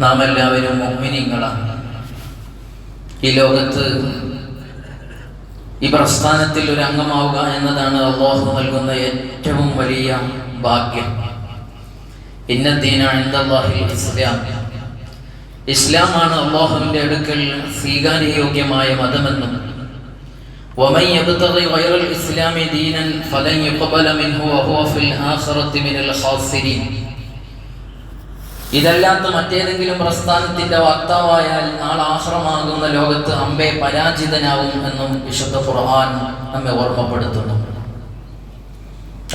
നാം എല്ലാവരും മോഹിനിങ്ങളാണ് ഈ ലോകത്ത് ഈ പ്രസ്ഥാനത്തിൽ ഒരു അംഗമാവുക എന്നതാണ് അള്ളാഹു നൽകുന്ന ഏറ്റവും വലിയ ഭാഗ്യം ഇന്നദ്ദീന ഇന്ദല്ലാഹിൽ ഇസ്ലാം ഇസ്ലാമാണ് അള്ളാഹുവിൻ്റെ അടുക്കൽ സ്വീകാര്യയോഗ്യമായ മതമെന്നും ومن يبتغي غير الإسلام دينا فلن يقبل منه وهو في الآخرة من الخاسرين ഇതല്ലാത്ത മറ്റേതെങ്കിലും പ്രസ്ഥാനത്തിന്റെ വക്താവായാൽ നാളെ ആശ്രമാകുന്ന ലോകത്ത് അമ്പെ പരാജിതനാവും എന്നും വിശുദ്ധ ഖുർആൻ നമ്മെ ഓർമ്മപ്പെടുത്തുന്നു.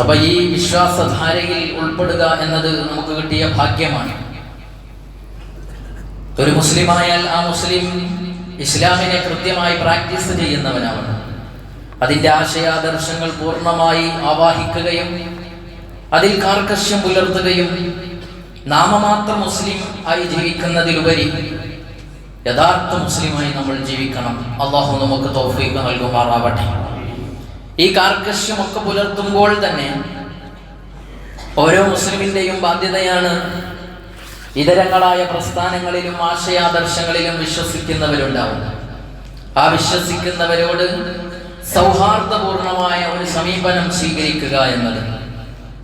അപ്പൊ ഈ വിശ്വാസധാരയിൽ ഉൾപ്പെടുക എന്നത് നമുക്ക് കിട്ടിയ ഭാഗ്യമാണ്. ഒരു മുസ്ലിമായാൽ ആ മുസ്ലിം ഇസ്ലാമിനെ കൃത്യമായി പ്രാക്ടീസ് ചെയ്യുന്നവനാണ് അതിന്റെ ആശയാദർശങ്ങൾ പൂർണമായി ആവാഹിക്കുകയും അതിൽ കാർക്കശ്യം പുലർത്തുകയും നാമമാത്ര മുസ്ലിം ആയി ജീവിക്കുന്നതിലുപരി യഥാർത്ഥ മുസ്ലിമായി നമ്മൾ ജീവിക്കണം. അള്ളാഹു നമുക്ക് തോഫീക്ക് നൽകുമാറാവട്ടെ. ഈ കാർക്കശ്യമൊക്കെ പുലർത്തുമ്പോൾ തന്നെ ഓരോ മുസ്ലിമിന്റെയും ബാധ്യതയാണ് ഇതരങ്ങളായ പ്രസ്ഥാനങ്ങളിലും ആശയാദർശങ്ങളിലും വിശ്വസിക്കുന്നവരുണ്ടാവും. ആ വിശ്വസിക്കുന്നവരോട് സൗഹാർദ്ദപൂർണമായ ഒരു സമീപനം സ്വീകരിക്കുക എന്നത്.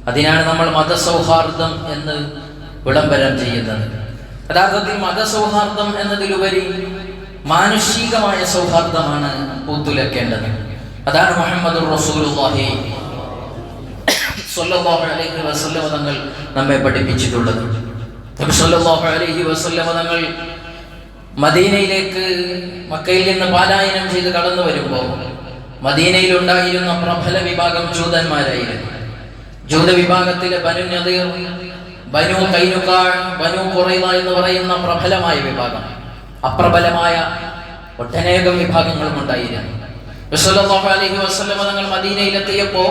അതിനാണ് നമ്മൾ മതസൗഹാർദ്ദം എന്ന് വിളംബരം ചെയ്യുന്നത്. യഥാർത്ഥത്തിൽ മതസൗഹാർദ്ദം എന്നതിലുപരി മാനുഷികമായ സൗഹാർദ്ദമാണ് പൂത്തുലക്കേണ്ടത് അതാണ് മുഹമ്മദ് റസൂലുള്ളാഹി സ്വല്ലല്ലാഹു അലൈഹി വസല്ലം തങ്ങൾ നമ്മെ പഠിപ്പിച്ചിട്ടുള്ളത്. സ്വല്ലല്ലാഹു അലൈഹി വസല്ലം തങ്ങൾ മദീനയിലേക്ക് മക്കയിൽ നിന്ന് പാലായനം ചെയ്ത് കടന്നു വരുമ്പോൾ മദീനയിൽ ഉണ്ടായിരുന്ന പ്രബല വിഭാഗം ജൂതന്മാരായിരുന്നു. ജൂത വിഭാഗത്തിലെ ബനു നദീർ ബനു കൈനുക്കാൾ ബനു കുറൈവ എന്ന് പറയുന്ന പ്രബലമായ വിഭാഗം. അപ്രബലമായ ഒട്ടനേകം വിഭാഗങ്ങളും ഉണ്ടായിരുന്നു റസൂലുള്ളാഹി അലൈഹി വസല്ലം തങ്ങൾ മദീനയിലെത്തിയപ്പോൾ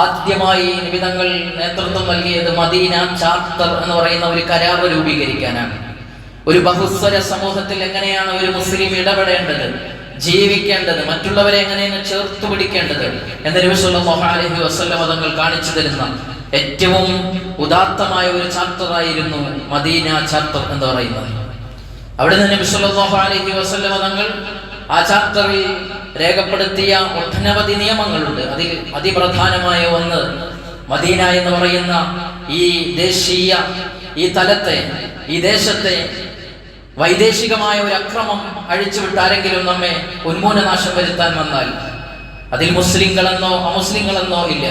ആദ്യമായി നിബിതങ്ങൾ നേതൃത്വം നൽകിയത് മദീന ചാർട്ടർ എന്ന് പറയുന്ന ഒരു കരാർ രൂപീകരിക്കാനാണ്. ഒരു ബഹുസ്വര സമൂഹത്തിൽ എങ്ങനെയാണ് ഒരു മുസ്ലിം ഇടപെടേണ്ടത് ജീവിക്കേണ്ടത് മറ്റുള്ളവരെ എങ്ങനെയാണ് ചേർത്ത് പിടിക്കേണ്ടത് സല്ലല്ലാഹു അലൈഹി വസല്ലം തങ്ങൾ കാണിച്ചു തരുന്ന ഏറ്റവും ഉദാത്തമായ ഒരു ചാപ്റ്റർ ആയിരുന്നു മദീന ചാപ്റ്റർ എന്ന് പറയുന്നത്. അവിടെ നിന്ന് നബി സല്ലല്ലാഹു അലൈഹി വസല്ലം തങ്ങൾ ആ ചാപ്റ്ററിൽ രേഖപ്പെടുത്തിയ ഒട്ടനവധി നിയമങ്ങളുണ്ട്. അതിൽ അതിപ്രധാനമായ ഒന്ന് മദീന എന്ന് പറയുന്ന ഈ ദേശീയ ഈ തലത്തെ ഈ ദേശത്തെ വൈദേശികമായ ഒരു അക്രമം അഴിച്ചുവിട്ട് ആരെങ്കിലും നമ്മെ ഉന്മൂലനാശം വരുത്താൻ വന്നാൽ അതിൽ മുസ്ലിങ്ങളെന്നോ അമുസ്ലിങ്ങളെന്നോ ഇല്ല.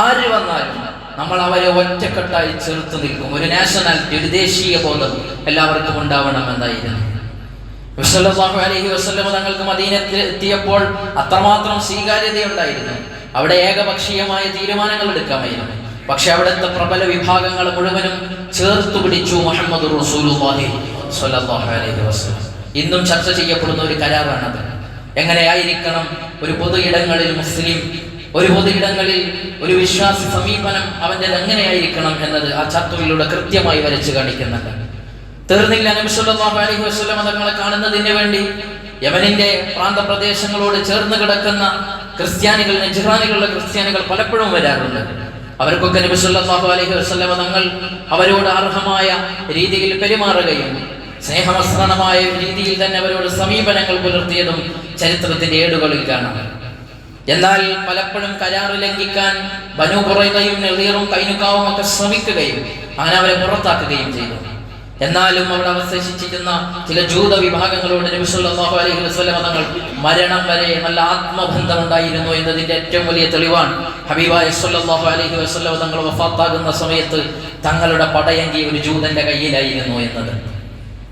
ആര് വന്നാലും നമ്മൾ അവരെ ഒറ്റക്കെട്ടായി ചെറുത്ത് നിൽക്കും. ഒരു നാഷണാലിറ്റി ഒരു ദേശീയ ബോധം എല്ലാവർക്കും ഉണ്ടാവണമെന്നായിരുന്നു. വിസല്ലാഹു അലൈഹി വസ്ലം തങ്ങൾക്ക് മദീനത്തിൽ എത്തിയപ്പോൾ അത്രമാത്രം സ്വീകാര്യതയുണ്ടായിരുന്നു. അവിടെ ഏകപക്ഷീയമായ തീരുമാനങ്ങൾ എടുക്കാമായിരുന്നു. പക്ഷെ അവിടുത്തെ പ്രബല വിഭാഗങ്ങൾ മുഴുവനും ചേർത്തു പിടിച്ചു മുഹമ്മദ് സ്വല്ലല്ലാഹു അലൈഹി വസല്ലം. ഇന്നും ചർച്ച ചെയ്യപ്പെടുന്ന ഒരു കരാറാണത്. എങ്ങനെയായിരിക്കണം ഒരു പൊതു ഇടങ്ങളിൽ മുസ്ലിം ഒരു പൊതു ഇടങ്ങളിൽ ഒരു വിശ്വാസ സമീപനം അവന്റെ എങ്ങനെയായിരിക്കണം എന്നത് ആ ചത്തുവിലൂടെ കൃത്യമായി വരച്ചു കാണിക്കുന്നുണ്ട്. തീർന്നില്ല നബി സല്ലല്ലാഹു അലൈഹി തങ്ങളെ കാണുന്നതിന് വേണ്ടി യമനിന്റെ പ്രാന്തപ്രദേശങ്ങളോട് ചേർന്ന് കിടക്കുന്ന ക്രിസ്ത്യാനികൾ നെജ്റാനികളുടെ ക്രിസ്ത്യാനികൾ പലപ്പോഴും വരാറുണ്ട്. അവർക്കൊക്കെ നബി സല്ലല്ലാഹു അലൈഹി വസല്ലം തങ്ങൾ അവരോട് അർഹമായ രീതിയിൽ പെരുമാറുകയും സ്നേഹമസ്രണമായ രീതിയിൽ തന്നെ അവരോട് സമീപനങ്ങൾ പുലർത്തിയതും ചരിത്രത്തിന്റെ ഏടുകളിൽ കാണാം. എന്നാൽ പലപ്പോഴും കരാറ് ലംഘിക്കാൻ ബനു കുറയുകയും നെളിയറും കൈനുക്കാവും ഒക്കെ ശ്രമിക്കുകയും അങ്ങനെ അവരെ പുറത്താക്കുകയും ചെയ്തു. എന്നാലും അവിടെ അവശേഷിച്ചിരുന്ന ചില ജൂത വിഭാഗങ്ങളോട് സല്ലല്ലാഹു അലൈഹി തങ്ങൾ മരണം വരെ നല്ല ആത്മബന്ധം ഉണ്ടായിരുന്നു എന്നതിന്റെ ഏറ്റവും വലിയ തെളിവാണ്. ഹബീബായ സല്ലല്ലാഹു അലൈഹി തങ്ങൾ വഫാത്താകുന്ന സമയത്ത് തങ്ങളുടെ പടയങ്കി ഒരു ജൂതന്റെ കയ്യിലായിരുന്നു എന്നത്.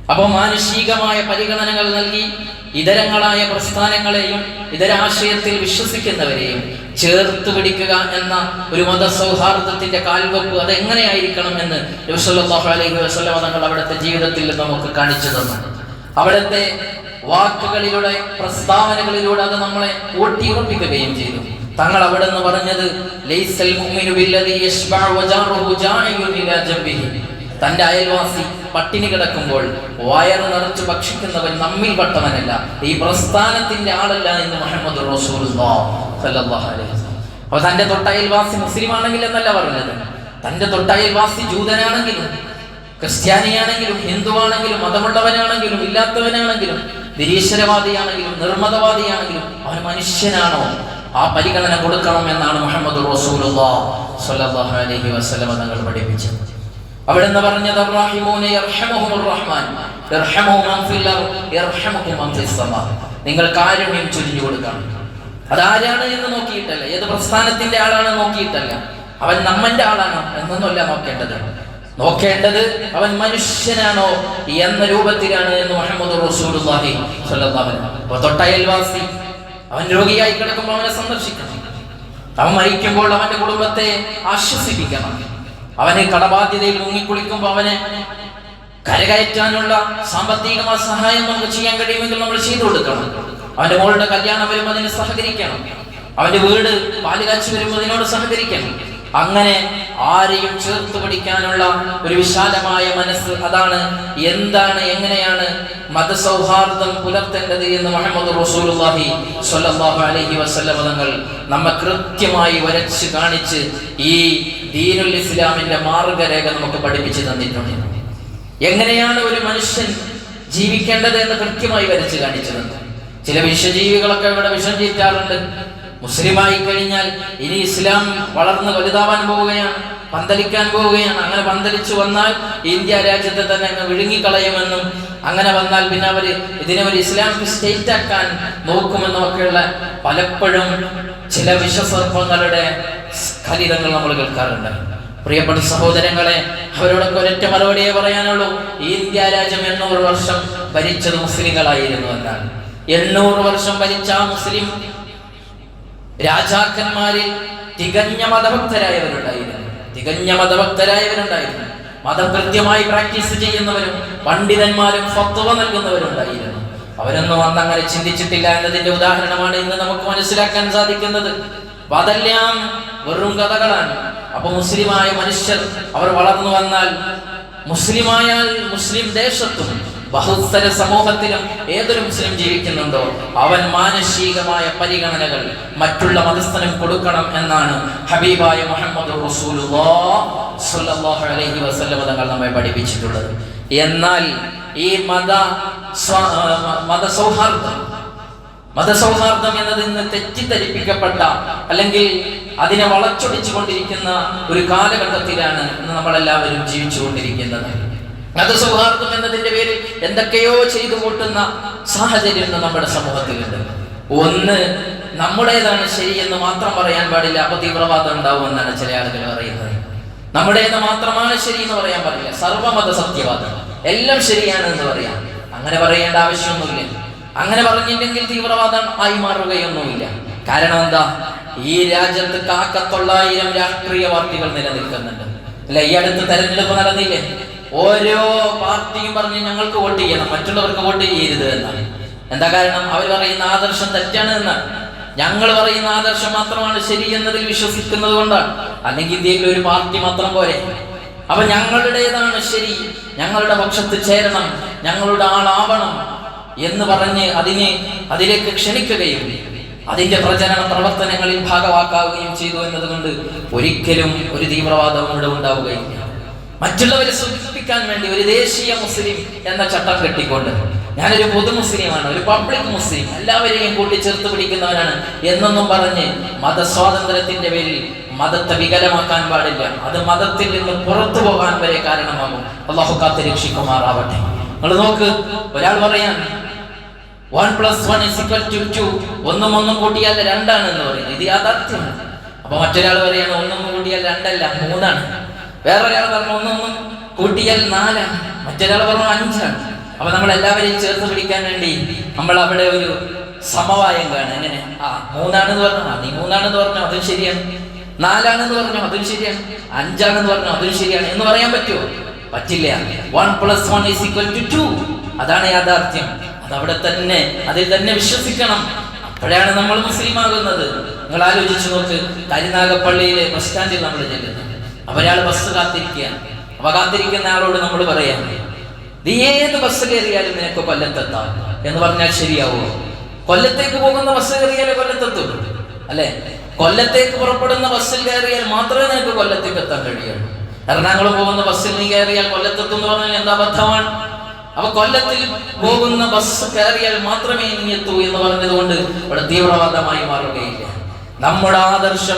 അപ്പോൾ മാനുഷികമായ പരിഗണനകൾ നൽകി ഇതരങ്ങളായ പ്രസ്ഥാനങ്ങളെയും ഇതരാശയത്തിൽ വിശ്വസിക്കുന്നവരെയും ചേർത്ത് പിടിക്കുക എന്ന ഒരു മതസൗഹാർദ്ദത്തിന്റെ കാൽവെപ്പ് അതെങ്ങനെയായിരിക്കണം എന്ന് നബിസല്ലാഹു അലൈഹി തങ്ങൾ അവിടുത്തെ ജീവിതത്തിൽ നമുക്ക് കാണിച്ചു തന്നു. അവിടുത്തെ വാക്കുകളിലൂടെ പ്രസ്താവനകളിലൂടെ അത് നമ്മളെ ഊട്ടിയുറപ്പിക്കുകയും ചെയ്തു. തങ്ങൾ അവിടെ നിന്ന് പറഞ്ഞത് ലൈസൽ തന്റെ അയൽവാസി പട്ടിണി കിടക്കുമ്പോൾ വയറ് നിറച്ച് ഭക്ഷിക്കുന്നവൻ നമ്മിൽ പെട്ടവനല്ല. ഈ പ്രസ്ഥാനത്തിന്റെ ആളല്ല എന്ന് മുഹമ്മദ് അപ്പൊ തന്റെ തൊട്ടയൽവാസി മുസ്ലിം ആണെങ്കിൽ എന്നല്ല പറഞ്ഞത്. തന്റെ തൊട്ടയൽവാസി ജൂതനാണെങ്കിലും ക്രിസ്ത്യാനിയാണെങ്കിലും ഹിന്ദുവാണെങ്കിലും മതമുള്ളവനാണെങ്കിലും ഇല്ലാത്തവനാണെങ്കിലും നിരീശ്വരവാദിയാണെങ്കിലും നിർമ്മതവാദിയാണെങ്കിലും അവൻ മനുഷ്യനാണോ? ആ പരിഗണന കൊടുക്കണം എന്നാണ് മുഹമ്മദ് റസൂലുള്ളാഹി അലൈഹി വസല്ലം തങ്ങൾ പഠിപ്പിച്ചത്. പറഞ്ഞത് "അർറഹിമൂന യർഹമുഹുർ റഹ്മാൻ. യർഹമു മൻ ഫിൽ അർദ് മൻ ഫിസ് സമാ." നിങ്ങൾ കാരുണ്യം ചൊരിഞ്ഞു കൊടുക്കണം. അതാരാണ് എന്ന് നോക്കിയിട്ടല്ല. ഏത് പ്രസ്ഥാനത്തിന്റെ ആളാണ് നോക്കിയിട്ടല്ല. അവൻ നമ്മന്റെ ആളാണോ എന്നൊന്നുമല്ല നോക്കേണ്ടത്. നോക്കേണ്ടത് അവൻ മനുഷ്യനാണോ എന്ന രൂപത്തിലാണ് എന്ന് മുഹമ്മദ് റസൂലുള്ളാഹി സ്വല്ലല്ലാഹു അലൈഹി തൊട്ടയൽവാസി അവൻ രോഗിയായി കിടക്കുമ്പോൾ അവനെ സന്ദർശിക്കണം. അവൻ മരിക്കുമ്പോൾ അവന്റെ കുടുംബത്തെ ആശ്വസിപ്പിക്കണം. അവന് കടബാധ്യതയിൽ മുങ്ങിക്കുളിക്കുമ്പോൾ അവനെ കരകയറ്റാനുള്ള സാമ്പത്തികമായ സഹായം നമുക്ക് ചെയ്യാൻ കഴിയുമെങ്കിൽ നമ്മൾ ചെയ്തു കൊടുക്കണം. അവന്റെ മോളുടെ കല്യാണം വരുമ്പോൾ അതിന് സഹകരിക്കണം. അവന്റെ വീട് പാലുകാച്ചു വരുമ്പോൾ അതിനോട് സഹകരിക്കണം. അങ്ങനെ ആരെയും ചേർത്ത് പിടിക്കാനുള്ള ഒരു വിശാലമായ മനസ്സ് അതാണ്. എന്താണ് എങ്ങനെയാണ് മതസൗഹാർദ്ദം പുലർത്തേണ്ടത് എന്ന് മുഹമ്മദ് റസൂലുള്ളാഹി സ്വല്ലല്ലാഹു അലൈഹി വസല്ലം തങ്ങൾ നമ്മെ കൃത്യമായി വരച്ച് കാണിച്ച് ഈ ദീനുൽ ഇസ്ലാമിന്റെ മാർഗരേഖ നമുക്ക് പഠിപ്പിച്ചു തന്നിട്ടുണ്ട്. എങ്ങനെയാണ് ഒരു മനുഷ്യൻ ജീവിക്കേണ്ടത് എന്ന് കൃത്യമായി വരച്ച് കാണിച്ചത് ചില വിഷജീവികളൊക്കെ ഇവിടെ വിഷം ചീറ്റാറുണ്ട്. മുസ്ലിമായി കഴിഞ്ഞാൽ ഇനി ഇസ്ലാം വളർന്ന് വലുതാവാൻ പോവുകയാണ് പന്തലിക്കാൻ പോവുകയാണ്. അങ്ങനെ പന്തലിച്ചു വന്നാൽ ഇന്ത്യ രാജ്യത്തെ തന്നെ അങ്ങ് വിഴുങ്ങിക്കളയുമെന്നും അങ്ങനെ വന്നാൽ പിന്നെ അവർ ഇതിനെ ഒരു ഇസ്ലാമിക് സ്റ്റേറ്റ് ആക്കാൻ നോക്കുമെന്നും ഒക്കെയുള്ള പലപ്പോഴും ചില വിശ്വസർപ്പങ്ങളുടെ സ്ഖലിതങ്ങൾ നമ്മൾ കേൾക്കാറുണ്ട്. പ്രിയപ്പെട്ട സഹോദരങ്ങളെ അവരോടൊക്കെ ഒരൊറ്റ മറുപടിയെ പറയാനുള്ളൂ. ഇന്ത്യ രാജ്യം എണ്ണൂറ് വർഷം ഭരിച്ചത് മുസ്ലിങ്ങളായിരുന്നു എന്നാണ് എണ്ണൂറ് വർഷം ഭരിച്ച ആ മുസ്ലിം രാജാക്കന്മാരിൽ തികഞ്ഞ മതഭക്തരായവരുണ്ടായിരുന്നു. തികഞ്ഞ മതഭക്തരായവരുണ്ടായിരുന്നു. മതം കൃത്യമായി പ്രാക്ടീസ് ചെയ്യുന്നവരും പണ്ഡിതന്മാരും ഫത്വ നൽകുന്നവരുണ്ടായിരുന്നു. അവരൊന്നും അന്ന് അങ്ങനെ ചിന്തിച്ചിട്ടില്ല എന്നതിന്റെ ഉദാഹരണമാണ് ഇന്ന് നമുക്ക് മനസ്സിലാക്കാൻ സാധിക്കുന്നത്. അപ്പൊ അതെല്ലാം വെറും കഥകളാണ്. അപ്പൊ മുസ്ലിമായ മനുഷ്യർ അവർ വളർന്നു വന്നാൽ മുസ്ലിമായാൽ മുസ്ലിം ദേശത്തും ബഹുസ്തര സമൂഹത്തിലും ഏതൊരു മുസ്ലിം ജീവിക്കുന്നുണ്ടോ അവൻ മാനസികമായ പരിഗണനകൾ മറ്റുള്ള മതസ്ഥനും കൊടുക്കണം എന്നാണ് ഹബീബായ മുഹമ്മദ് അലൈഹി തങ്ങൾ നമ്മെ പഠിപ്പിച്ചിട്ടുള്ളത്. എന്നാൽ ഈ മത മതസൗഹാർദ്ദം മതസൗഹാർദ്ദം എന്നത് ഇന്ന് തെറ്റിദ്ധരിപ്പിക്കപ്പെട്ട അല്ലെങ്കിൽ അതിനെ വളച്ചൊടിച്ചു കൊണ്ടിരിക്കുന്ന ഒരു കാലഘട്ടത്തിലാണ് ഇന്ന് നമ്മളെല്ലാവരും ജീവിച്ചുകൊണ്ടിരിക്കുന്നത്. മതസൗഹാർദ്ദം എന്നതിന്റെ പേരിൽ എന്തൊക്കെയോ ചെയ്തു കൂട്ടുന്ന സാഹചര്യം ഇന്ന് നമ്മുടെ സമൂഹത്തിലുണ്ട്. ഒന്ന് നമ്മുടേതാണ് എന്ന് മാത്രം പറയാൻ പാടില്ല. അപ്പൊ തീവ്രവാദം ഉണ്ടാവും എന്നാണ് ചില ആളുകൾ പറയുന്നത്. നമ്മുടേത് മാത്രമാണ് ശരി എന്ന് പറയാൻ പാടില്ല. സർവമത സത്യവാദം. എല്ലാം ശരിയാണ് എന്ന് പറയാം. അങ്ങനെ പറയേണ്ട ആവശ്യമൊന്നുമില്ല. അങ്ങനെ പറഞ്ഞില്ലെങ്കിൽ തീവ്രവാദം ആയി മാറുകയൊന്നുമില്ല. കാരണം എന്താ? ഈ രാജ്യത്ത് കാക്കത്തൊള്ളായിരം രാഷ്ട്രീയ പാർട്ടികൾ നിലനിൽക്കുന്നുണ്ട്. അല്ല? ഈ അടുത്ത് തെരഞ്ഞെടുപ്പ് നടന്നില്ലേ? ഓരോ പാർട്ടിയും പറഞ്ഞ് ഞങ്ങൾക്ക് വോട്ട് ചെയ്യണം. മറ്റുള്ളവർക്ക് വോട്ട് ചെയ്യരുത് എന്നാണ് എന്താ കാരണം? അവർ പറയുന്ന ആദർശം തെറ്റാണ് എന്നാണ് ഞങ്ങൾ പറയുന്ന ആദർശം മാത്രമാണ് ശരി എന്നതിൽ വിശ്വസിക്കുന്നത് കൊണ്ടാണ്. അല്ലെങ്കിൽ ഇന്ത്യയിൽ ഒരു പാർട്ടി മാത്രം പോരെ അപ്പൊ ഞങ്ങളുടേതാണ് ശരി. ഞങ്ങളുടെ പക്ഷത്ത് ചേരണം. ഞങ്ങളുടെ ആളാവണം എന്ന് പറഞ്ഞ് അതിനെ അതിലേക്ക് ക്ഷണിക്കുകയും അതിന്റെ പ്രചരണ പ്രവർത്തനങ്ങളിൽ ഭാഗമാക്കാവുകയും ചെയ്തു എന്നതുകൊണ്ട് ഒരിക്കലും ഒരു തീവ്രവാദവും ഇവിടെ ഉണ്ടാവുകയില്ല. മറ്റുള്ളവരെ സൂചിപ്പിക്കാൻ വേണ്ടി ഒരു ദേശീയ മുസ്ലിം എന്ന ചട്ടം കെട്ടിക്കൊണ്ട് ഞാനൊരു പൊതു മുസ്ലിമാണ് ഒരു പബ്ലിക് മുസ്ലിം എല്ലാവരെയും കൂട്ടിച്ചേർത്ത് പിടിക്കുന്നവനാണ് എന്നൊന്നും പറഞ്ഞ് മതസ്വാതന്ത്ര്യത്തിന്റെ പേരിൽ മതത്തെ വികലമാക്കാൻ പാടില്ല. അത് മതത്തിൽ നിന്ന് പുറത്തു പോകാൻ വരെ കാരണമാകും. അള്ളാഹു കാത്ത് രക്ഷിക്കുമാറാവട്ടെ. നിങ്ങൾ നോക്ക് ഒരാൾ പറയാൻ one plus one is two two ഒന്നും ഒന്നും കൂട്ടിയാൽ രണ്ടാണ് എന്ന് പറയുന്നത് ഇത് യാഥാർത്ഥ്യമാണ്. അപ്പൊ മറ്റൊരാൾ പറയാണ് ഒന്നും കൂടിയാൽ രണ്ടല്ല മൂന്നാണ്. വേറൊരാൾ പറഞ്ഞു ഒന്നൊന്നും കൂട്ടിയാൽ നാലാണ് മറ്റൊരാൾ പറഞ്ഞു അഞ്ചാണ് അപ്പൊ നമ്മൾ എല്ലാവരെയും ചേർത്ത് പിടിക്കാൻ വേണ്ടി നമ്മൾ അവിടെ ഒരു സമവായം കാണും. എങ്ങനെ? ആ മൂന്നാണെന്ന് പറഞ്ഞു നീ മൂന്നാണെന്ന് പറഞ്ഞു അതും ശരിയാണ്. നാലാണെന്ന് പറഞ്ഞു അതും ശരിയാണ്. അഞ്ചാണെന്ന് പറഞ്ഞു അതും ശരിയാണ്. എന്ന് പറയാൻ പറ്റുമോ? പറ്റില്ല. One plus one is equal to two അതാണ് യാഥാർത്ഥ്യം. അതവിടെ തന്നെ അതിൽ തന്നെ വിശ്വസിക്കണം. അപ്പോഴാണ് നമ്മൾ മുസ്ലിം ആകുന്നത് നിങ്ങൾ ആലോചിച്ചു നോക്ക്. കരിനാഗപ്പള്ളിയിലെ ബസ് സ്റ്റാൻഡിൽ നമ്മൾ ചെല്ലുന്നത്. അപ്പൊ അയാൾ ബസ് കാത്തിരിക്കുകയാണ് അപ്പൊ കാത്തിരിക്കുന്ന ആളോട് നമ്മൾ പറയാം നീ ഏത് ബസ് കയറിയാലും നിനക്ക് കൊല്ലത്തെത്താം. എന്ന് പറഞ്ഞാൽ ശരിയാവുമോ കൊല്ലത്തേക്ക് പോകുന്ന ബസ് കയറിയാലേ കൊല്ലത്തെത്തുള്ളൂ അല്ലെ? കൊല്ലത്തേക്ക് പുറപ്പെടുന്ന ബസ്സിൽ കയറിയാൽ മാത്രമേ നിനക്ക് കൊല്ലത്തേക്ക് എത്താൻ കഴിയുള്ളൂ. എറണാകുളം പോകുന്ന ബസ്സിൽ നീ കയറിയാൽ കൊല്ലത്തെത്തും എന്ന് പറഞ്ഞാൽ എന്താ അബദ്ധമാണ്? അപ്പൊ കൊല്ലത്തിൽ പോകുന്ന ബസ് കയറിയാൽ മാത്രമേ നീ എത്തൂ എന്ന് പറഞ്ഞതുകൊണ്ട് ഇവിടെ തീവ്രവാദമായി മാറുകയില്ല. നമ്മുടെ ആദർശം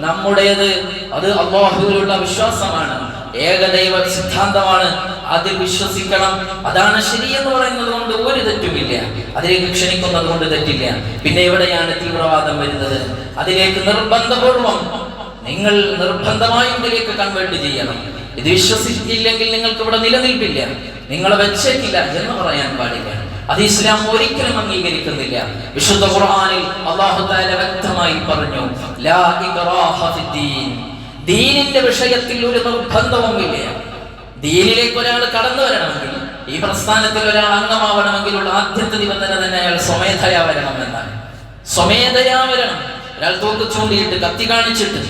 നമ്മുടേത്. അത് അള്ളാഹുവിലുള്ള വിശ്വാസമാണ്. ഏകദൈവ സിദ്ധാന്തമാണ്. അതിൽ വിശ്വസിക്കണം. അതാണ് ശരി എന്ന് പറയുന്നത് കൊണ്ട് ഒരു തെറ്റുമില്ല. അതിലേക്ക് ക്ഷണിക്കുന്നത് കൊണ്ട് തെറ്റില്ല. പിന്നെ എവിടെയാണ് തീവ്രവാദം വരുന്നത്? അതിലേക്ക് നിർബന്ധപൂർവം നിങ്ങൾ നിർബന്ധമായും ഇതിലേക്ക് കൺവേർട്ട് ചെയ്യണം. ഇത് വിശ്വസിച്ചില്ലെങ്കിൽ നിങ്ങൾക്ക് ഇവിടെ നിലനിൽപ്പില്ല. നിങ്ങളെ വെച്ചേക്കില്ല എന്ന് പറയാൻ പാടില്ല. അത് ഇസ്ലാം ഒരിക്കലും അംഗീകരിക്കുന്നില്ല. വിശുദ്ധ ഖുർആനിൽ അള്ളാഹു തആല വ്യക്തമായി പറഞ്ഞു ലാ ഇക്റാഹ ഫിദ്ദീൻ ദീനിന്റെ വിഷയത്തിൽ ഒരു നിർബന്ധവുമില്ല. ദീനിലേക്ക് ഒരാൾ കടന്നു വരണമെങ്കിൽ ഈ പ്രസ്ഥാനത്തിൽ ഒരാൾ അംഗമാവണമെങ്കിൽ ഉള്ള ആദ്യത്തെ നിബന്ധന തന്നെ അയാൾ സ്വമേധയാ വരണം എന്നാണ്. സ്വമേധയാ വരണം. ഒരാൾ തോക്ക് ചൂണ്ടിയിട്ട് കത്തി കാണിച്ചിട്ട്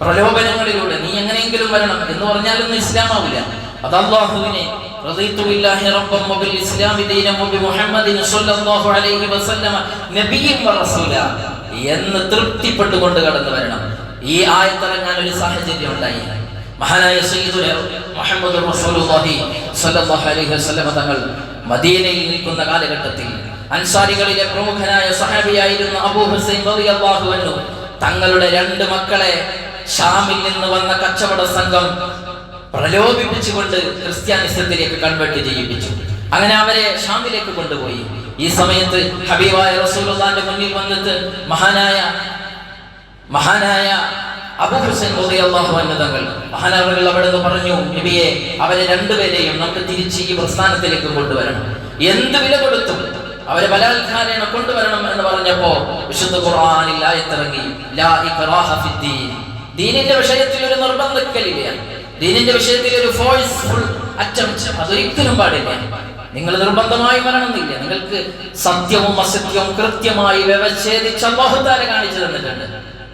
പ്രലോഭനങ്ങളിലൂടെ നീ എങ്ങനെയെങ്കിലും വരണം എന്ന് പറഞ്ഞാലൊന്നും ഇസ്ലാമാവില്ല. അത് അള്ളാഹുവിനെ എന്ന് തൃപ്തിപ്പെട്ടുകൊണ്ട് കടന്നു വരണം. ഈ ആയത്തിറങ്ങാൻ ഒരു സാഹചര്യം ഉണ്ടായി. മഹാനായ മുഹമ്മദ് തങ്ങൾ മദീനയിൽ നിൽക്കുന്ന കാലഘട്ടത്തിൽ അൻസാരികളിലെ പ്രമുഖനായ സഹാബിയായിരുന്ന അബൂ ഹുസൈൻ തങ്ങളുടെ രണ്ട് മക്കളെ ഷാമിൽ നിന്ന് വന്ന കച്ചവട സംഘം പ്രലോഭിപ്പിച്ചുകൊണ്ട് ക്രിസ്ത്യാനിസത്തിലേക്ക് കൺവേർട്ട് ചെയ്യിപ്പിച്ചു. അങ്ങനെ അവരെ ഷാമിലേക്ക് കൊണ്ടുപോയി. ഈ സമയത്ത് ഹബീബായ റസൂലുള്ളാന്റെ മുന്നിൽ വന്നിട്ട് മഹാനായ മഹാനായ അബൂ ഹുസൈൻ റളിയല്ലാഹു അൻഹു തങ്ങൾ മഹാനവറുകൾ അവിടെ നിന്ന് പറഞ്ഞു നബിയെ അവരെ രണ്ടുപേരെയും നമുക്ക് തിരിച്ച് ഈ പ്രസ്ഥാനത്തിലേക്ക് കൊണ്ടുവരണം. എന്ത് വില കൊടുത്തും അവരെ ബലാത്കാരേണ കൊണ്ടുവരണം എന്ന് പറഞ്ഞപ്പോ വിശുദ്ധ ഖുർആനിൽ ആയത്തിറങ്ങി ലാ ഇക്റാഹ ഫിദ്ദീൻ. ദീനിന്റെ വിഷയത്തിൽ ഒരു നിർബന്ധിക്കലില്ല. ദീനിന്റെ വിഷയത്തിൽ ഒരു ഫോഴ്സ്ഫുൾ അറ്റംപ്റ്റ് അതൊരിക്കലും പാടില്ല. നിങ്ങൾ നിർബന്ധമായി വരണമെന്നില്ല നിങ്ങൾക്ക് സത്യവും അസത്യവും കൃത്യമായി വ്യവച്ഛേദിച്ച് അള്ളാഹുത്താല കാണിച്ചു തന്നിട്ടുണ്ട്.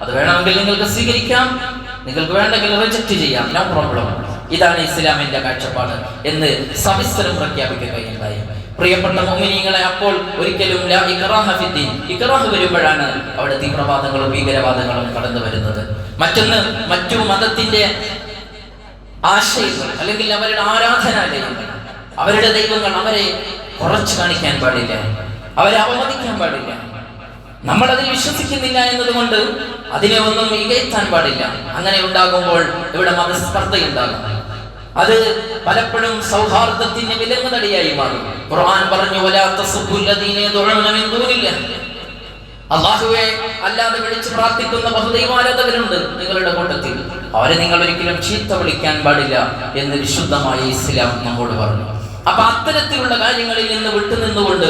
അത് വേണമെങ്കിൽ നിങ്ങൾക്ക് സ്വീകരിക്കാം. നിങ്ങൾക്ക് വേണ്ടെങ്കിൽ റിജക്ട് ചെയ്യാം. നോ പ്രോബ്ലം ഇതാണ് ഇസ്ലാമിന്റെ കാഴ്ചപ്പാട് എന്ന് സവിസ്തരം പ്രഖ്യാപിക്കുകയുണ്ടായി. പ്രിയപ്പെട്ട മോമിനിയങ്ങളെ അപ്പോൾ ഒരിക്കലും. ഇക്റാഹ് വരുമ്പോഴാണ് അവിടെ തീവ്രവാദങ്ങളും ഭീകരവാദങ്ങളും കടന്നു വരുന്നത് മറ്റൊന്ന് മറ്റു മതത്തിന്റെ ആശയങ്ങൾ അല്ലെങ്കിൽ അവരുടെ ആരാധനാലയങ്ങൾ അവരുടെ ദൈവങ്ങൾ അവരെ കുറച്ച് കാണിക്കാൻ പാടില്ല അവരെ അവമതിക്കാൻ പാടില്ല. നമ്മൾ അതിൽ വിശ്വസിക്കുന്നില്ല എന്നതുകൊണ്ട് അതിനെ ഒന്നും മികത്താൻ പാടില്ല. അങ്ങനെ ഉണ്ടാകുമ്പോൾ ഇവിടെ മതസ്പർദ്ധയുണ്ടാകും. അത് പലപ്പോഴും സൗഹാർദ്ദത്തിന്റെ വിലങ്ങുതടിയായി മാറും. ഖുർആൻ പറഞ്ഞു "വലാ തസ്ബുൽ തുടങ്ങണമെന്നൂരില്ല യദ്ഉന മിൻ ദൂനില്ലാഹ്." അള്ളാഹുവെ അല്ലാതെ വിളിച്ച് പ്രാർത്ഥിക്കുന്ന ബഹുദൈവാരാധകരുണ്ട് നിങ്ങളുടെ കൂട്ടത്തിൽ. അവരെ നിങ്ങൾ ഒരിക്കലും ചീത്ത വിളിക്കാൻ പാടില്ല എന്ന് വിശുദ്ധമായി ഇസ്ലാം നമ്മോട് പറഞ്ഞു. അപ്പൊ അത്തരത്തിലുള്ള കാര്യങ്ങളിൽ നിന്ന് വിട്ടുനിന്നുകൊണ്ട്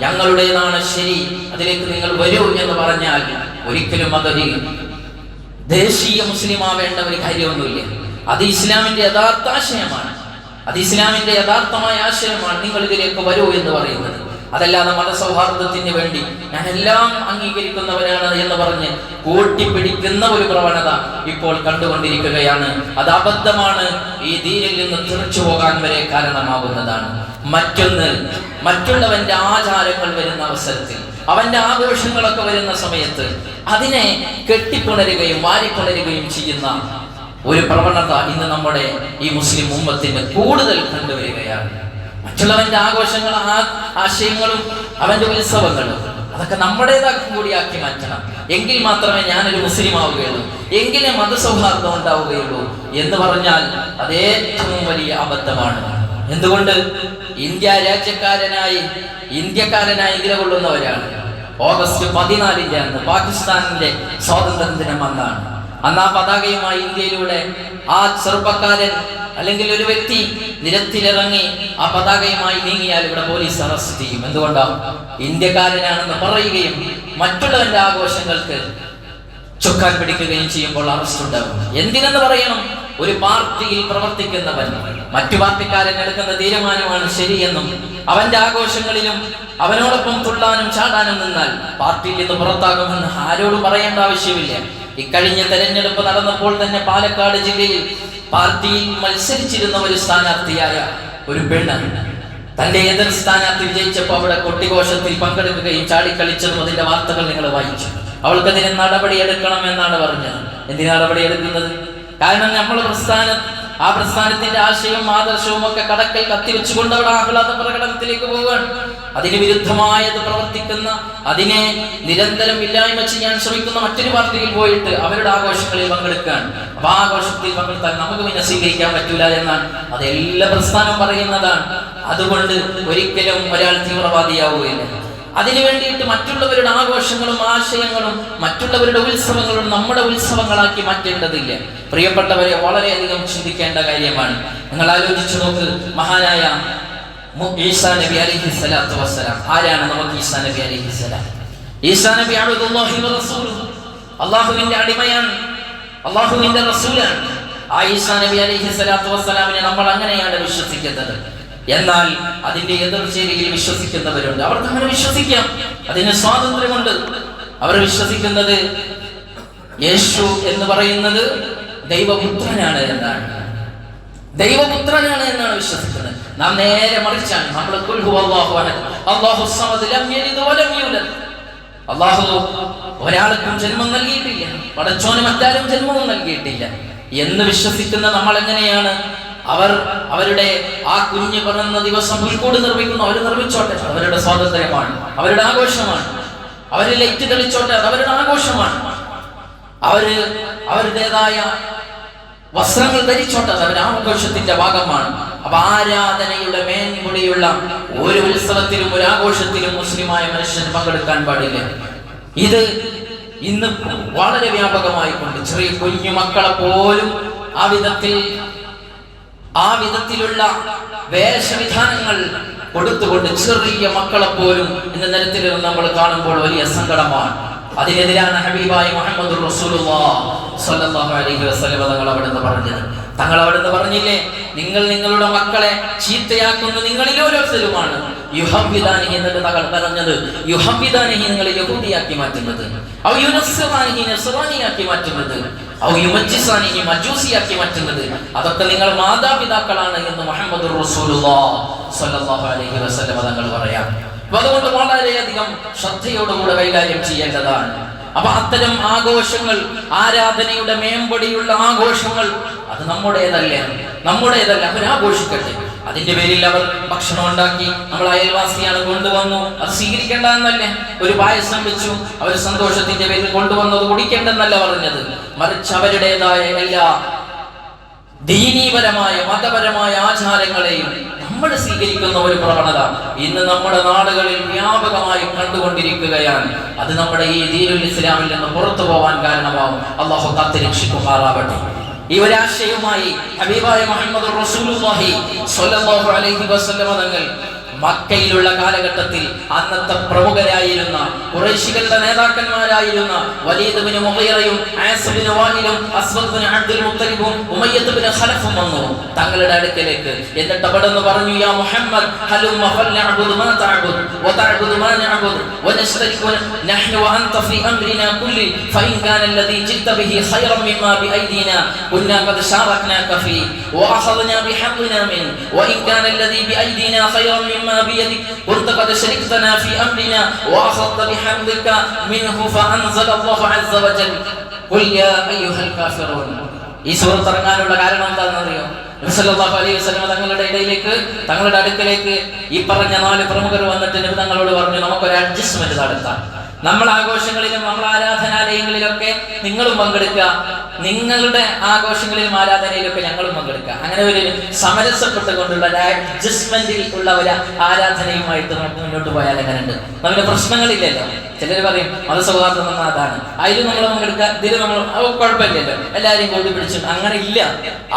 ഞങ്ങളുടേതാണ് ശരി അതിലേക്ക് നിങ്ങൾ വരൂ എന്ന് പറഞ്ഞാൽ ഒരിക്കലും അതൊരു ദേശീയ മുസ്ലിമാവേണ്ട ഒരു കാര്യമൊന്നുമില്ല. അത് ഇസ്ലാമിന്റെ യഥാർത്ഥ ആശയമാണ്. അത് ഇസ്ലാമിന്റെ യഥാർത്ഥമായ ആശയമാണ് നിങ്ങൾ ഇതിലേക്ക് വരൂ എന്ന് പറയുന്നത്. അതല്ലാതെ മതസൗഹാർദ്ദത്തിന് വേണ്ടി ഞാൻ എല്ലാം അംഗീകരിക്കുന്നവനാണ് എന്ന് പറഞ്ഞ് കൂട്ടിപ്പിടിക്കുന്ന ഒരു പ്രവണത ഇപ്പോൾ കണ്ടുകൊണ്ടിരിക്കുകയാണ്. അത് അബദ്ധമാണ്. ഈ ദീനിൽ നിന്ന് തിരിച്ചു പോകാൻ വരെ കാരണമാകുന്നതാണ്. മറ്റൊന്ന് മറ്റുള്ളവന്റെ ആചാരങ്ങൾ വരുന്ന അവസരത്തിൽ അവന്റെ ആഘോഷങ്ങളൊക്കെ വരുന്ന സമയത്ത് അതിനെ കെട്ടിപ്പുണരുകയും വാരിപ്പുണരുകയും ചെയ്യുന്ന ഒരു പ്രവണത ഇന്ന് നമ്മുടെ ഈ മുസ്ലിം ഉമ്മത്തിന് കൂടുതൽ കണ്ടുവരികയാണ്. മറ്റുള്ളവന്റെ ആഘോഷങ്ങൾ ആശയങ്ങളും അവന്റെ ഉത്സവങ്ങളും അതൊക്കെ നമ്മുടേതാക്കും കൂടിയാക്കി മാറ്റണം. എങ്കിൽ മാത്രമേ ഞാനൊരു മുസ്ലിം ആവുകയുള്ളൂ എങ്കിലേ മതസൗഹാർദ്ദം ഉണ്ടാവുകയുള്ളൂ എന്ന് പറഞ്ഞാൽ അത് ഏറ്റവും വലിയ അബദ്ധമാണ്. എന്തുകൊണ്ട്? ഇന്ത്യ രാജ്യക്കാരനായി ഇന്ത്യക്കാരനായി നിലകൊള്ളുന്നവരാണ്. ഓഗസ്റ്റ് പതിനാലിന്റെ അന്ന് പാകിസ്ഥാനിലെ സ്വാതന്ത്ര്യ ദിനം അന്നാണ്. അന്ന് ആ പതാകയുമായി ഇന്ത്യയിലൂടെ ആ ചെറുപ്പക്കാരൻ അല്ലെങ്കിൽ ഒരു വ്യക്തി നിരത്തിലിറങ്ങി ആ പതാകയുമായി നീങ്ങിയാൽ ഇവിടെ പോലീസ് അറസ്റ്റ് ചെയ്യും. എന്തുകൊണ്ടാണ് ഇന്ത്യക്കാരനാണെന്ന് പറയുകയും മറ്റുള്ളവന്റെ ആഘോഷങ്ങൾക്ക് ചുക്കാൻ പിടിക്കുകയും ചെയ്യുമ്പോൾ അറസ്റ്റ് ഉണ്ടാകും. എന്തിനെന്ന് പറയണം? ഒരു പാർട്ടിയിൽ പ്രവർത്തിക്കുന്നവൻ. മറ്റു പാർട്ടിക്കാരൻ എടുക്കുന്ന തീരുമാനമാണ് ശരിയെന്നും അവന്റെ ആഘോഷങ്ങളിലും അവനോടൊപ്പം തുള്ളാനും ചാടാനും നിന്നാൽ പാർട്ടിയിൽ നിന്ന് പുറത്താകുമെന്ന് ആരോടും പറയേണ്ട ആവശ്യമില്ല. ഇക്കഴിഞ്ഞ തെരഞ്ഞെടുപ്പ് നടന്നപ്പോൾ തന്നെ പാലക്കാട് ജില്ലയിൽ പാർട്ടിയിൽ മത്സരിച്ചിരുന്ന ഒരു സ്ഥാനാർത്ഥിയായ ഒരു പെണ്ണ് തന്റെ എതിർ സ്ഥാനാർത്ഥി വിജയിച്ചപ്പോൾ അവിടെ കൊട്ടിഘോഷത്തിൽ പങ്കെടുക്കുകയും ചാടിക്കളിച്ചതും അതിന്റെ വാർത്തകൾ നിങ്ങൾ വായിച്ചു. അവൾക്കതിന് നടപടി എടുക്കണം എന്നാണ് പറഞ്ഞത്. എന്തിനാ നടപടിയെടുക്കുന്നത്? കാരണം നമ്മൾ പ്രസ്ഥാനം ആ പ്രസ്ഥാനത്തിന്റെ ആശയവും ആദർശവും ഒക്കെ കടക്കൽ കത്തിവെച്ചുകൊണ്ട് അവിടെ ആഹ്ലാദ പ്രകടനത്തിലേക്ക് പോവുകയാണ്. അതിന് വിരുദ്ധമായത് പ്രവർത്തിക്കുന്ന അതിനെ നിരന്തരം ഇല്ലായ്മ ചെയ്യാൻ ശ്രമിക്കുന്ന മറ്റൊരു പാർട്ടിയിൽ പോയിട്ട് അവരുടെ ആഘോഷങ്ങളിൽ പങ്കെടുക്കാൻ അപ്പൊ ആ ആഘോഷത്തിൽ പങ്കെടുത്താൽ നമുക്ക് പിന്നെ സ്വീകരിക്കാൻ പറ്റൂല എന്നാണ്. അത് എല്ലാ പ്രസ്ഥാനം പറയുന്നതാണ്. അതുകൊണ്ട് ഒരിക്കലും ഒരാൾ തീവ്രവാദിയാവുകയില്ല. അതിനു വേണ്ടിയിട്ട് മറ്റുള്ളവരുടെ ആഘോഷങ്ങളും ആശയങ്ങളും മറ്റുള്ളവരുടെ ഉത്സവങ്ങളും നമ്മുടെ ഉത്സവങ്ങളാക്കി മാറ്റേണ്ടതില്ല. പ്രിയപ്പെട്ടവരെ വളരെയധികം ചിന്തിക്കേണ്ട കാര്യമാണ്. നിങ്ങൾ ആലോചിച്ചു നോക്ക് മഹാനായ ഈസാ നബി അലൈഹി സ്വലാത്തു വസ്സലാം. ആരാണ് നമുക്ക് ഈസാ നബി അലൈഹി സ്വലാം? ഈസാ നബി അള്ളാഹുവിന്റെ അടിമയാണ്. അള്ളാഹുവിന്റെ റസൂലാണ്. ആ ഈസാ നബി അലൈഹി സ്വലാത്തു വസ്സലാമിനെ നമ്മൾ അങ്ങനെയാണ് വിശ്വസിക്കുന്നത്. എന്നാൽ അതിന്റെ എതിർചേരിയിൽ വിശ്വസിക്കുന്നവരുണ്ട്. അവർക്ക് അങ്ങനെ വിശ്വസിക്കാം. അതിന് സ്വാതന്ത്ര്യമുണ്ട്. അവർ വിശ്വസിക്കുന്നത് യേശു എന്ന് പറയുന്നത് ദൈവപുത്രനാണ് എന്നാണ്. ദൈവപുത്രനാണ് എന്നാണ് വിശ്വസിക്കുന്നത്. നാം നേരെ മറിച്ചാണ്. നമ്മൾ അള്ളാഹു അള്ളാഹു ഒരാൾക്കും ജന്മം നൽകിയിട്ടില്ല. പടച്ചോന് മറ്റാരും ജന്മവും നൽകിയിട്ടില്ല. എന്ന് വിശ്വസിക്കുന്ന നമ്മൾ എങ്ങനെയാണ് അവർ അവരുടെ ആ കുഞ്ഞ് പിറന്ന ദിവസം പുൽക്കൂട് നിർമ്മിക്കുന്നു. അവർ നിർമ്മിച്ചോട്ടെ. അവരുടെ സ്വാതന്ത്ര്യമാണ്. അവരുടെ ആഘോഷമാണ്. അവർ ലൈറ്റ് തെളിച്ചോട്ടെ. അത് അവരുടെ ആഘോഷമാണ്. അവർ അവരുടേതായ വസ്ത്രങ്ങൾ ധരിച്ചോട്ടെ. അത് അവരുടെ ആഘോഷത്തിന്റെ ഭാഗമാണ്. അപ്പൊ ആരാധനയുടെ മേൻപൊടിയുള്ള ഒരു ഉത്സവത്തിലും ഒരു ആഘോഷത്തിലും മുസ്ലിമായ മനുഷ്യൻ പങ്കെടുക്കാൻ പാടില്ല. ഇത് ഇന്ന് വളരെ വ്യാപകമായി കൊണ്ട് ചെറിയ കുഞ്ഞു മക്കളെ പോലും ആ വിധത്തിൽ ആ വിധത്തിലുള്ള വേഷവിധാനങ്ങൾ കൊടുത്തുകൊണ്ട് ചെറിയ മക്കളെ പോലും എന്ന നിലത്തിൽ നമ്മൾ കാണുമ്പോൾ വലിയ സങ്കടമാണ്. അതിനെതിരാണ് ഹബീബായി മുഹമ്മദ് സ്വല്ലല്ലാഹു അലൈഹി വസല്ലം തങ്ങൾ നിന്ന് പറഞ്ഞത്. തങ്ങൾ അവിടുന്ന് പറഞ്ഞില്ലേ? നിങ്ങൾ നിങ്ങളുടെ മക്കളെ ചീത്തയാക്കുന്ന നിങ്ങളിൽ ഓരോരുത്തരുമാണ്. യുഹബിദാനിഹി എന്നിട്ട് തങ്ങൾ പറഞ്ഞത്. യുഹബിദാനിഹി നിങ്ങളെ യഹൂദിയാക്കി മാറ്റുന്നത്. ഔ നസ്റാനിയാക്കി മാറ്റുന്നത്. ഔ യുമജ്ജിസാനിഹി മജൂസിയാക്കി മാറ്റുന്നത്. അതൊക്കെ നിങ്ങൾ മാതാപിതാക്കളാണ് എന്ന് മുഹമ്മദ് അലൈഹി വസല്ലം തങ്ങൾ പറയാം. അതുകൊണ്ട് വളരെയധികം ശ്രദ്ധയോടുകൂടെ കൈകാര്യം ചെയ്യേണ്ടതാണ്. അപ്പൊ അത്തരം ആഘോഷങ്ങൾ ആരാധനയുടെ മേമ്പടിയുള്ള ആഘോഷങ്ങൾ അത് നമ്മുടേതല്ല? നമ്മുടേതല്ല അവർ ആഘോഷിക്കട്ടെ അതിന്റെ പേരിൽ അവർ ഭക്ഷണം ഉണ്ടാക്കി നമ്മൾ അയൽവാസിയാണ് കൊണ്ടുവന്നു. അത് സ്വീകരിക്കേണ്ട എന്നല്ലേ? ഒരു പായസം വെച്ചു അവർ സന്തോഷത്തിന്റെ പേരിൽ കൊണ്ടുവന്നത് കുടിക്കേണ്ടെന്നല്ല പറഞ്ഞത്. മറിച്ച് അവരുടേതായ എല്ലാ ദീനീപരമായ മതപരമായ ആചാരങ്ങളെയും നമ്മൾ സ്വീകരിക്കുന്ന ഒരു പ്രവണത ഇന്ന് നമ്മുടെ നാടുകളിൽ വ്യാപകമായി കണ്ടുകൊണ്ടിരിക്കുകയാണ്. അത് നമ്മുടെ ഈ ദീനുൽ ഇസ്ലാമിൽ നിന്ന് പുറത്തു പോവാൻ കാരണമാവും. അള്ളാഹു കാത്തിരക്ഷിക്കുമാറാവട്ടെ ഈ ഒരാശയവുമായി ഹബീബായ മുഹമ്മദ് റസൂലുള്ളാഹി സ്വല്ലല്ലാഹു അലൈഹി വസല്ലമ തങ്ങൾ മക്കയിലുള്ള കാലഘട്ടത്തിൽ അന്നത്തെ പ്രമുഖരായിരുന്ന കുറേശികളുടെ നേതാക്കന്മാരായിരുന്ന വലീദബിന് മുഹൈറയും ആസബിന് വാഹിലും അസ്വദ്ബിന് അബ്ദുൽ മുത്തലിബും ഉമയ്യത്തുബിന് ഖലഫും വന്നു. തങ്ങളുടെ അടുക്കലേക്ക് എന്നിട്ട് അവിടെ പറഞ്ഞു യാ മുഹമ്മദ് ഹലു മഫല്ലഅബുദു മാ തഅബുദ് വതഅബുദു മാ നഅബുദ് വനശ്തരികു നഹ്നു വഅൻത ഫീ അംരിനാ കുല്ലി ഫഇൻ കാന അല്ലദീ ജിത്ത ബിഹി ഖൈറൻ മിമ്മാ ബിഐദിനാ കുന്നാ ഖദ ശാറക്നാക ഫീ വഅഖദ്നാ ബിഹഖ്നാ മിൻ വഇൻ കാന അല്ലദീ ബിഐദിനാ ഖൈറൻ മിമ്മാ مما بيدك كنت قد شركتنا في أمرنا وأخذت بحمدك منه فأنزل الله عز وجل قل يا أيها الكافرون ഈ സൂറത്ത് ഇറങ്ങാനുള്ള കാരണം എന്താണെന്നറിയോ നബി സല്ലല്ലാഹു അലൈഹി വസല്ലം തങ്ങളുടെ ഇടയിലേക്ക് തങ്ങളുടെ അടുക്കലേക്ക് ഈ പറഞ്ഞ നാല് പ്രമുഖർ വന്നിട്ട് നബി തങ്ങളോട് പറഞ്ഞു നമുക്കൊരു അഡ്ജസ്റ്റ്മെന്റ് നടത്താം നമ്മൾ ആഘോഷങ്ങളിലും നമ്മൾ ആരാധനാലയങ്ങളിലൊക്കെ നിങ്ങളും പങ്കെടുക്കുക. നിങ്ങളുടെ ആഘോഷങ്ങളിലും ആരാധനയിലൊക്കെ ഞങ്ങളും പങ്കെടുക്കുക. അങ്ങനെ ഒരു സമരസപ്പെട്ടുകൊണ്ടുള്ള കൊണ്ടുള്ള അഡ്ജസ്റ്റ്മെന്റിൽ ഉള്ള ഒരു ആരാധനയുമായിട്ട് മുന്നോട്ട് പോയാൽ എങ്ങനെയുണ്ട്? നമ്മുടെ പ്രശ്നങ്ങളില്ലല്ലോ. ചിലർ പറയും മതസൗഹാർദ്ദം എന്ന അതാണ്. അതിൽ നമ്മൾ പങ്കെടുക്കുക ഇതിൽ നമ്മൾ കുഴപ്പമില്ലല്ലോ. എല്ലാവരെയും കൂടി പിടിച്ചു അങ്ങനെ ഇല്ല.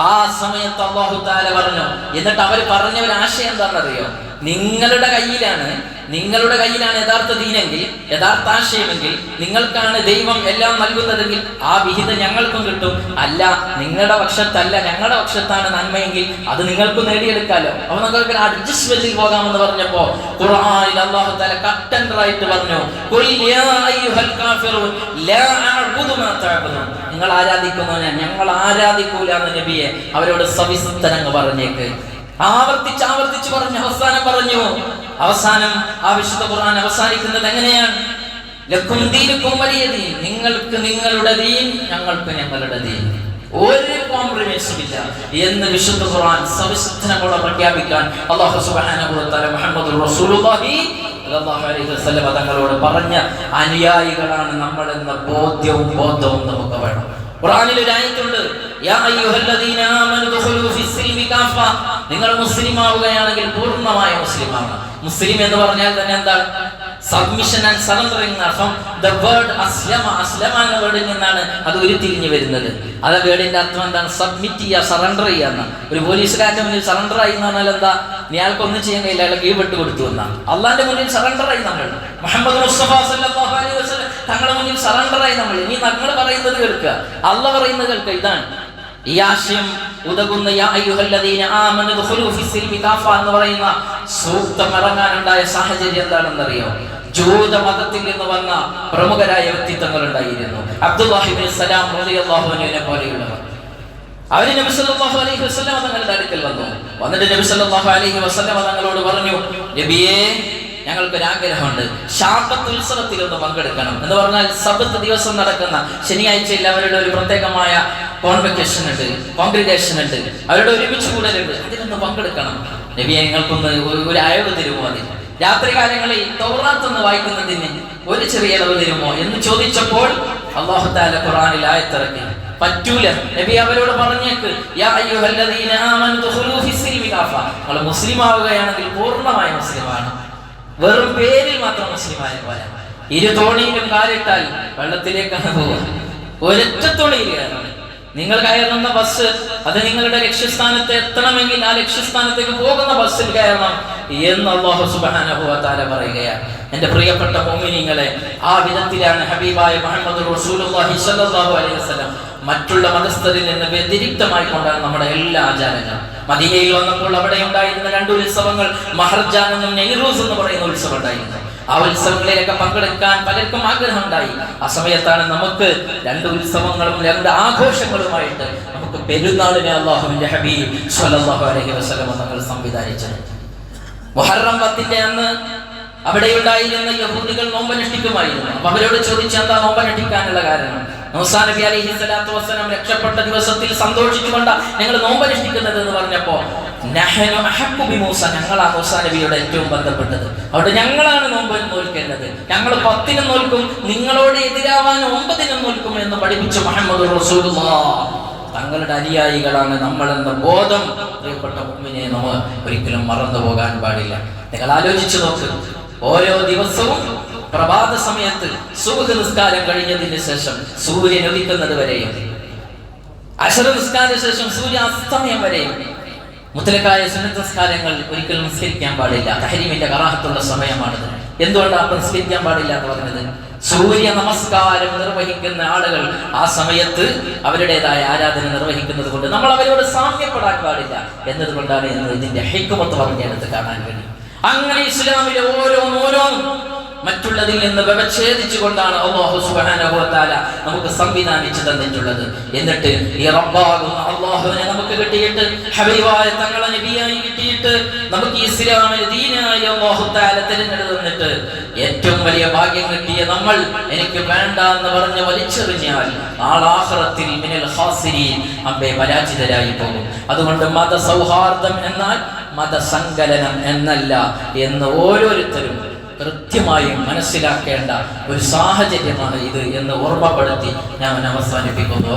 ആ സമയത്ത് അള്ളാഹു താല പറഞ്ഞു. എന്നിട്ട് അവർ പറഞ്ഞ ഒരു ആശയം എന്താണെന്നറിയോ? നിങ്ങളുടെ കയ്യിലാണ് നിങ്ങളുടെ കയ്യിലാണ് യഥാർത്ഥ ദീനെങ്കിൽ യഥാർത്ഥ ആശയമെങ്കിൽ നിങ്ങൾക്കാണ് ദൈവം എല്ലാം നൽകുന്നതെങ്കിൽ ആ വിഹിതം ഞങ്ങൾക്കും കിട്ടും. അല്ല നിങ്ങളുടെ പക്ഷത്തല്ല ഞങ്ങളുടെ പക്ഷത്താണ് നന്മയെങ്കിൽ അത് നിങ്ങൾക്ക് നേടിയെടുക്കാലോ? അപ്പൊ നിങ്ങൾക്ക് അഡ്ജസ്റ്റ്മെന്റിൽ പോകാമെന്ന് പറഞ്ഞപ്പോ ഖുർആനിൽ പറഞ്ഞു നിങ്ങൾ ആരാധിക്കുന്നവനെ? ഞങ്ങൾ ആരാധിക്കൂല എന്ന് നബിയെ അവരോട് സവിസ്തരങ്ങ് പറഞ്ഞേക്ക്. ആവർത്തിച്ച് ആവർത്തിച്ച് പറഞ്ഞു അവസാനം പറഞ്ഞു. അവസാനം ആ വിശുദ്ധ ഖുർആൻ അവസാനിക്കുന്നത് എങ്ങനെയാണ്? ലക്കും ദീനുക്കും വലിയ ദീൻ. നിങ്ങൾക്ക് നിങ്ങളുടെ ദീൻ ഞങ്ങൾക്ക് ഞങ്ങളുടെ ദീൻ. ഒരു കോംപ്രമൈസും ഇല്ല എന്ന് വിശുദ്ധ ഖുർആൻ സവിശുദ്ധനോടെ പ്രഖ്യാപിക്കാൻ അല്ലാഹു സുബ്ഹാനഹു വ തആല മുഹമ്മദുർ റസൂലുള്ളാഹി സല്ലല്ലാഹു അലൈഹി വസല്ലം തങ്ങളോട് പറഞ്ഞ അനുയായികളാണ് നമ്മൾ എന്ന ബോധ്യവും ബോധവും നമുക്ക് വേണം. ഖുർആനിൽ ഒരു ആയത്തുണ്ട് യാ അയ്യുഹല്ലദീന ആമനു ദുഖുലു ഫിസ്സിൽമി കാഫ. നിങ്ങൾ മുസ്ലിം ആവുകയാണെങ്കിൽ പൂർണമായ മുസ്ലിം ആവണം മുസ്ലിം എന്ന് പറഞ്ഞാൽ തന്നെ എന്താണ്? സബ്മിഷൻ ആൻഡ് സറണ്ടറിംഗ് അർത്ഥം ദ വേർഡ് അസ്ലമ അസ്ലമ എന്ന വേർഡിൽ നിന്നാണ് അത് ഉരുത്തിരിഞ്ഞു വരുന്നത്. അത് വേർഡിന്റെ അർത്ഥം എന്താണ്? സബ്മിറ്റ് ചെയ്യുക സറണ്ടർ ചെയ്യുക എന്ന ഒരു പോലീസുകാരന്റെ മുന്നിൽ സറണ്ടർ ആയി എന്ന് പറഞ്ഞാൽ എന്താ? നീ ആൾക്കൊന്നും ചെയ്യാൻ കഴിയില്ല അയാളെ കീഴ്പെട്ട് കൊടുത്തു എന്നാണ്. അള്ളാന്റെ മുന്നിൽ സറണ്ടർ ആയി നമ്മൾ. മുഹമ്മദ് മുസ്തഫ സല്ലല്ലാഹു അലൈഹി വസല്ലം തങ്ങളുടെ മുന്നിൽ സറണ്ടർ ആയി നമ്മൾ. നീ നമ്മൾ പറയുന്നത് കേൾക്കുക. അള്ള പറയുന്നത് കേൾക്കുക. ഇതാണ് ഈ ആശയം ഉതകുന്ന എന്ന് പറയുന്ന സൂക്തം ഇറങ്ങാനുണ്ടായ സാഹചര്യം എന്താണെന്നറിയോ? ജൂത മതത്തിൽ നിന്ന് വന്ന പ്രമുഖരായ വ്യക്തിത്വങ്ങൾ ഉണ്ടായിരുന്നു അബ്ദുല്ലാഹിബിൻ സലാം റളിയല്ലാഹു അൻഹുവിനെ പോലെയുള്ളവർ. അവർ നബി സല്ലല്ലാഹു അലൈഹി വസല്ലം തങ്ങളുടെ അടുക്കൽ വന്നു. വന്നിട്ട് നബി സല്ലല്ലാഹു അലൈഹി വസല്ലം തങ്ങളോട് പറഞ്ഞു നബിയേ ഞങ്ങൾക്ക് ഒരു ആഗ്രഹമുണ്ട്. ഷാബത്ത് ഉത്സവത്തിൽ ഒന്ന് പങ്കെടുക്കണം. എന്ന് പറഞ്ഞാൽ സബത്ത് ദിവസം നടക്കുന്ന ശനിയാഴ്ചയിൽ അവരുടെ ഒരു പ്രത്യേകമായ കോൺവെക്കേഷൻ ഉണ്ട് കോൺഗ്രിഗേഷൻ ഉണ്ട്. അവരുടെ ഒരുമിച്ച് കൂടലുണ്ട് അതിനൊന്ന് പങ്കെടുക്കണം. നബിയെ ഞങ്ങൾക്കൊന്ന് ഒരു- അയവ് തരുമോ അതിന് രാത്രി കാലങ്ങളിൽ തൗറാത്തൊന്ന് വായിക്കുന്നതിന് ഒരു ചെറിയ അളവ് തരുമോ എന്ന് ചോദിച്ചപ്പോൾ അള്ളാഹു ഖുറാനിൽ ആയത്തിറക്കി. പറ്റൂല. നബി അവരോട് പറഞ്ഞേക്ക് മുസ്ലിം ആവുകയാണെങ്കിൽ പൂർണമായ മുസ്ലിമാണ്. വെറും പേരിൽ മാത്രം മുസ്ലിമായ പോലെ ഇരു തോണിയിലും കാലിട്ടാൽ വെള്ളത്തിലേക്കാണ് പോകുന്നത് ഒരൊറ്റ തോണിയിൽ കയറണം. നിങ്ങൾ കയറുന്ന ബസ് അത് നിങ്ങളുടെ ലക്ഷ്യസ്ഥാനത്ത് എത്തണമെങ്കിൽ ആ ലക്ഷ്യസ്ഥാനത്തേക്ക് പോകുന്ന ബസ്സിൽ കയറണം എന്ന് അള്ളാഹു തആല പറയുകയാണ്. എന്റെ പ്രിയപ്പെട്ട മോമിനിങ്ങളെ ആ വിധത്തിലാണ് ഹബീബായ മുഹമ്മദ് റസൂലുള്ളാഹി സ്വല്ലല്ലാഹു അലൈഹി വസല്ലം മറ്റുള്ള മതസ്ഥരിൽ നിന്ന് വ്യതിരിക്തമായി കൊണ്ടാണ് നമ്മുടെ എല്ലാ ആചാരങ്ങളും. മദീനയിൽ വന്നപ്പോൾ അവിടെ ഉണ്ടായിരുന്ന രണ്ട് ഉത്സവങ്ങൾ മഹർജാൻ എന്നും നെയ്റൂസ് എന്ന് പറയുന്ന ഉത്സവം ഉണ്ടായിരുന്നു. ആ ഉത്സവങ്ങളിലൊക്കെ പങ്കെടുക്കാൻ പലർക്കും ആഗ്രഹം ഉണ്ടായി ആ സമയത്താണ് നമുക്ക് രണ്ട് ഉത്സവങ്ങളും രണ്ട് ആഘോഷങ്ങളുമായിട്ട് നമുക്ക് പെരുന്നാളിനെ അള്ളാഹുവിന്റെ ഹബീബ് സ്വലാഹു അലൈഹി വസല്ലം തങ്ങൾ സംവിധാനിച്ചത്. മുഹറം പത്തിന്റെ അന്ന് അവിടെ ഉണ്ടായിരുന്ന യഹൂദികൾ നോമ്പനുഷ്ഠിക്കുമായിരുന്നു. അപ്പൊ അവരോട് ചോദിച്ചു എന്താ നോമ്പനുഷ്ഠിക്കാനുള്ള കാരണം? നബി അലൈഹി സ്വലാത്തു വസ്സലാം രക്ഷപ്പെട്ട ദിവസത്തിൽ സന്തോഷിച്ചുകൊണ്ട് ഞങ്ങൾ നോമ്പനുഷ്ഠിക്കുന്നത് എന്ന് പറഞ്ഞപ്പോ മൂസ. ഞങ്ങളാ മൂസാ നബിയോട് ഏറ്റവും ബന്ധപ്പെട്ടത്. അവിടെ ഞങ്ങളാണ് നോമ്പ് നോൽക്കേണ്ടത്. ഞങ്ങൾ പത്തിനും നോൽക്കും നിങ്ങളോട് എതിരാവാൻ ഒമ്പതിനും നോൽക്കും എന്ന് പഠിപ്പിച്ചു മുഹമ്മദ് തങ്ങളുടെ അനുയായികളാണ് നമ്മളെന്ന ബോധം പ്രിയപ്പെട്ട മുമ്പിനെ നമ്മൾ ഒരിക്കലും മറന്നു പോകാൻ പാടില്ല. നിങ്ങൾ ആലോചിച്ചു നോക്ക് ഓരോ ദിവസവും പ്രഭാത സമയത്ത് സൂര്യ നിസ്കാരം കഴിഞ്ഞതിന് ശേഷം സൂര്യൻ ഉദിക്കുന്നത് വരെയും അശര നിസ്കാര ശേഷം സൂര്യ അസ്തമയം വരെയും മുത്തലക്കായ സുന്നത്ത് ഒരിക്കലും നിസ്കരിക്കാൻ പാടില്ല. തഹരീമിന്റെ കറാഹത്തുള്ള സമയമാണിത്. എന്തുകൊണ്ടാണ് അപ്പം നിസ്കരിക്കാൻ പാടില്ല എന്ന് പറഞ്ഞത്? സൂര്യ നമസ്കാരം നിർവഹിക്കുന്ന ആളുകൾ ആ സമയത്ത് അവരുടേതായ ആരാധന നിർവഹിക്കുന്നത് കൊണ്ട് നമ്മൾ അവരോട് സാമ്യപ്പെടാൻ പാടില്ല. എന്നതുകൊണ്ടാണ് എന്ന് ഇതിന്റെ ഹെക്കുമത്ത് പറഞ്ഞെടുത്ത് കാണാൻ കഴിയും. അങ്ങനെ ഇസ്ലാമിലെ ഓരോ ഓരോന്നും മറ്റുള്ളതിൽ നിന്ന് വ്യവച്ഛേദിച്ചുകൊണ്ടാണ് അള്ളാഹു തആല നമുക്ക് സംവിധാനിച്ചു തന്നിട്ടുള്ളത്. എന്നിട്ട് ഈ റബ്ബാകുന്ന അള്ളാഹുവിനെ നമുക്ക് കിട്ടിയിട്ട് ഹബീബായ തങ്ങളെ നബിയായി കിട്ടിയിട്ട് നമുക്ക് ഇസ്ലാമിന് ദീനായി അള്ളാഹു തആല തിരഞ്ഞെടുത്ത് തന്നിട്ട് ഏറ്റവും വലിയ ഭാഗ്യം കിട്ടിയ നമ്മൾ എനിക്ക് വേണ്ട എന്ന് പറഞ്ഞ് വലിച്ചെറിഞ്ഞാൽ നാളാഹ്റത്തിൽ മിനൽ ഹാസിരിയിൽ അമ്പേ പരാജിതരായി പോകും. അതുകൊണ്ട് മത സൗഹാർദ്ദം എന്നാൽ മതസങ്കലനം എന്നല്ല എന്ന് ഓരോരുത്തരും കൃത്യമായും മനസ്സിലാക്കേണ്ട ഒരു സാഹചര്യമാണ് ഇത് എന്ന് ഓർമ്മപ്പെടുത്തി ഞാൻ അവസാനിപ്പിക്കുന്നു.